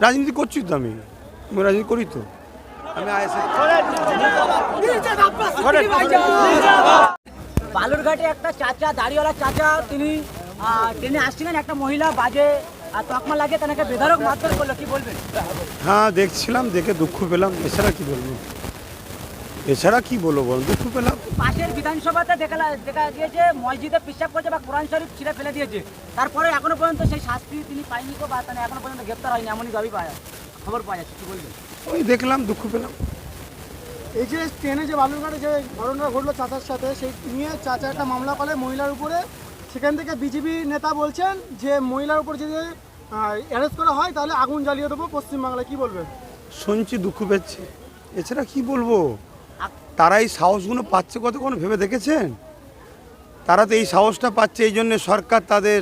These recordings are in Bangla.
রাজনীতি করছি তো আমি? আমি রাজনীতি করি তো। আমি বালুরঘাটে একটা চাচা দাড়িওয়ালা চাচা তিনি তিনি ট্রেনে আসছিলেন একটা মহিলা বাজে আর তকমা লাগে তাকে বেধারক মারধর করল কি বলবেন? হ্যাঁ দেখছিলাম দেখে দুঃখ পেলাম এছাড়া কি বলব? এছাড়া কি বলব বল? দুঃখ পেলাম। পাশের বিধানসভাতে দেখা দেখা গিয়েছে মসজিদে পিসাব করছে বা কোরআন শরীফ ছিঁড়ে ফেলে দিয়েছে। তারপরে এখনও পর্যন্ত সেই শাস্তি তিনি পায়নি তো বা তাহলে এখনও পর্যন্ত গ্রেপ্তার হয়নি এমনই দাবি পাওয়া যায় খবর পাওয়া যাচ্ছে কি বলবেন? ওই দেখলাম দুঃখ পেলাম। এই যে ট্রেনে যে বালুরঘাটে যে ঘটনা ঘটলো চাচার সাথে সেই নিয়ে চাচা একটা মামলা করে মহিলার উপরে। সেখান থেকে বিজেপি নেতা বলছেন যে মহিলার উপর যদি অ্যারেস্ট করা হয় তাহলে আগুন জ্বালিয়ে দেবো পশ্চিমবাংলায় কি বলবেন? শুনছি দুঃখ পেয়েছে। এছাড়া কি বলব? তারা এই সাহসগুলো পাচ্ছে কতক্ষণ ভেবে দেখেছেন? তারা তো এই সাহসটা পাচ্ছে এই জন্যে সরকার তাদের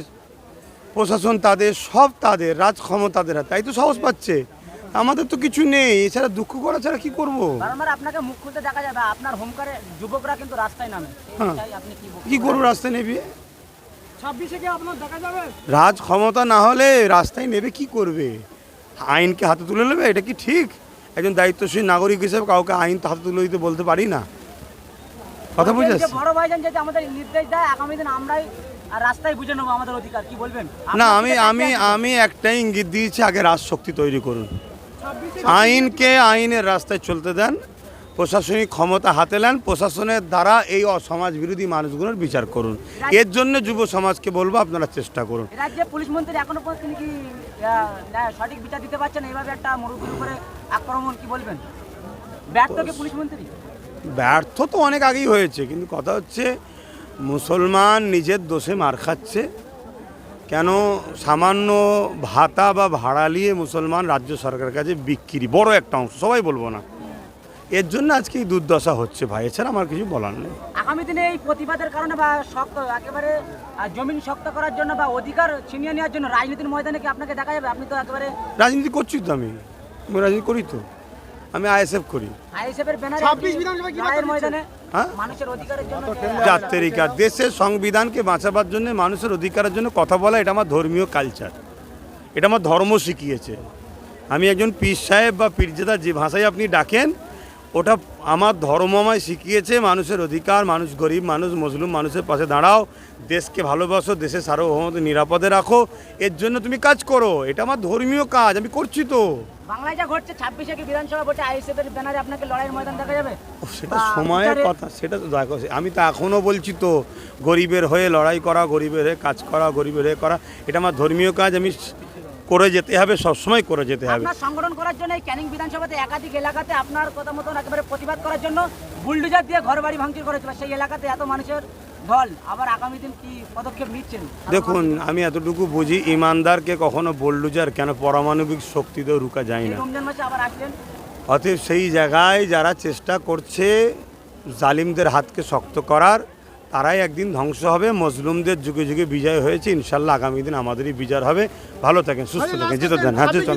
প্রশাসন তাদের সব তাদের রাজ ক্ষমতা তাদের হাতে। তাই তো সাহস পাচ্ছে। আমাদের তো কিছু নেই। এছাড়া দুঃখ করা ছাড়া কি করব? আপনাকে মুখ খুলতে দেখা যাবে আপনার হোমকারে যুবকরা কিন্তু রাস্তায় নামে। হ্যাঁ। কি করব রাস্তায় নেবে? রাজ ক্ষমতা না হলে রাস্তায় নেবে কি করবে? আইনকে হাতে তুলে নেবে? এটা কি ঠিক? একজন দায়িত্বশীল নাগরিক হিসেবে কাউকে আইন তো হাতে তুলে দিতে বলতে পারি না। কথা বুঝে বড় ভাইজান যদি আমাদের নির্দেশ দেয় আগামী দিন আমরাই রাস্তায় বুঝে নেব আমাদের অধিকার। কি বলবেন? না আমি আমি আমি একটাই ইঙ্গিত দিয়েছি আগে রাজশক্তি তৈরি করুন। আইনকে আইনের রাস্তায় চলতে দেন প্রশাসনিক ক্ষমতা হাতে নেন প্রশাসনের দ্বারা এই অসমাজ বিরোধী মানুষগুলোর বিচার করুন। এর জন্য যুব সমাজকে বলব আপনারা চেষ্টা করুন। রাজ্যে পুলিশ মন্ত্রী এখনও তিনি কি সঠিক বিচার দিতে পারছেন এইভাবে একটা মুরব্বীর উপরে আক্রমণ কি বলবেন? ব্যর্থ কি পুলিশ মন্ত্রী? ব্যর্থ তো অনেক আগেই হয়েছে কিন্তু কথা হচ্ছে মুসলমান নিজের দোষে মার খাচ্ছে। কেন সামান্য ভাতা বা ভাড়া নিয়ে মুসলমান রাজ্য সরকারের কাছে বিক্রি বড় একটা অংশ সবাই বলব না। এর জন্য আজকে এই দুর্দশা হচ্ছে ভাই এছাড়া আমার কিছু বলার নেই। আগামী দিনে এই প্রতিবাদের কারণে বা শক্ত একেবারে জমিন শক্ত করার জন্য বা অধিকার ছিনিয়ে নেওয়ার জন্য রাজনীতির ময়দানে কি আপনাকে দেখা যাবে? আপনি তো একেবারে রাজনীতি করছি তো আমি। আমি রাজনীতি করি তো। আমি আইএসএফ করি। আইএসএফের ব্যানারে 26 বিধানসভায় কি বার্তা ময়দানে হ্যাঁ? মানুষের অধিকারের জন্য জাতেরিকার দেশের সংবিধানকে বাঁচাবার জন্য মানুষের অধিকারের জন্য কথা বলা এটা আমার ধর্মীয় কালচার এটা আমার ধর্ম শিখিয়েছে। আমি একজন পীর সাহেব বা পীরজাদা যে ভাষায় আপনি ডাকেন ওটা আমার ধর্ম আমায় শিখিয়েছে মানুষের অধিকার মানুষ গরিব মানুষ মজলুম মানুষের পাশে দাঁড়াও দেশকে ভালোবাসো দেশের সার্বভৌমত নিরাপদে রাখো এর জন্য তুমি কাজ করো এটা আমার ধর্মীয় কাজ আমি করছি তো। বাংলায় যা ঘটছে ছাব্বিশে কি বিধানসভা ভোটে আইএসএফের ব্যানারে আপনাকে লড়াইয়ের ময়দান দেখা যাবে? সেটা সময়ের কথা সেটা তো দেখো আমি তো এখনও বলছি তো গরিবের হয়ে লড়াই করা গরিবের হয়ে কাজ করা গরিবের হয়ে করা এটা আমার ধর্মীয় কাজ আমি করে যেতে হবে সবসময় করে যেতে হবে। সংগঠন করার জন্য এই ক্যানিং বিধানসভাতে একাধিক এলাকাতে আপনার কথা মতন একেবারে প্রতিবাদ করার জন্য বুলডোজার দিয়ে ঘর বাড়ি ভাঙচুর করেছিল সেই এলাকাতে এত মানুষের আবার আগামী দিন কি পদক্ষেপ নিচ্ছেন? দেখুন আমি এতটুকু বুঝি ইমানদারকে কখনো বল্লুজার কেন পারমাণবিক শক্তিতেও রুকা যায় না। রমজান মাসে আবার আসলেন? অতএব সেই জায়গায় যারা চেষ্টা করছে জালিমদের হাতকে শক্ত করার তারাই একদিন ধ্বংস হবে। মজলুমদের যুগে যুগে বিজয় হয়েছে। ইনশাল্লাহ আগামী দিন আমাদেরই বিজয় হবে। ভালো থাকেন সুস্থ থাকেন যেতে দেন হ্যাঁ যেতে